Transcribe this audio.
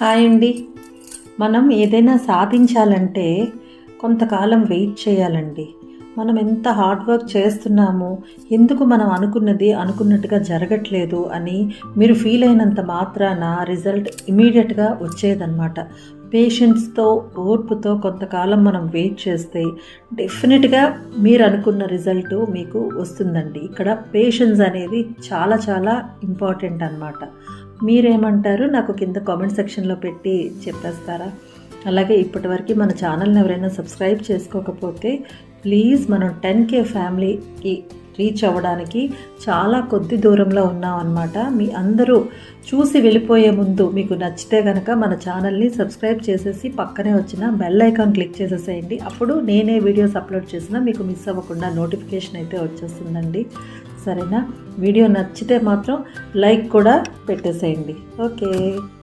Hi అండి. మనం ఏదైనా సాధించాలంటే కొంతకాలం వెయిట్ చేయాలండి. మనం ఎంత హార్డ్ వర్క్ చేస్తున్నామో ఎందుకు మనం అనుకున్నది అనుకున్నట్టుగా జరగట్లేదు అని మీరు ఫీల్ అయినంత మాత్రాన రిజల్ట్ ఇమీడియట్గా వచ్చేదన్నమాట. పేషెన్స్తో ఓర్పుతో కొంతకాలం మనం వెయిట్ చేస్తే డెఫినెట్గా మీరు అనుకున్న రిజల్ట్ మీకు వస్తుందండి. ఇక్కడ పేషెన్స్ అనేది చాలా చాలా ఇంపార్టెంట్ అన్నమాట. మీరేమంటారు? నాకు కింద కామెంట్ సెక్షన్లో పెట్టి చెప్పేస్తారా? అలాగే ఇప్పటివరకు మన ఛానల్ని ఎవరైనా సబ్స్క్రైబ్ చేసుకోకపోతే ప్లీజ్ మనం టెన్ కే ఫ్యామిలీకి రీచ్ అవ్వడానికి చాలా కొద్ది దూరంలో ఉన్నాం అనమాట మీ అందరూ చూసి వెళ్ళిపోయే ముందు మీకు నచ్చితే కనుక మన ఛానల్ని సబ్స్క్రైబ్ చేసేసి పక్కనే వచ్చిన బెల్ ఐకాన్ క్లిక్ చేసేసేయండి. అప్పుడు నేనే వీడియోస్ అప్లోడ్ చేసినా మీకు మిస్ అవ్వకుండా నోటిఫికేషన్ అయితే వచ్చేస్తుందండి. సరేనా? వీడియో నచ్చితే మాత్రం లైక్ కూడా పెట్టేసేయండి. ఓకే.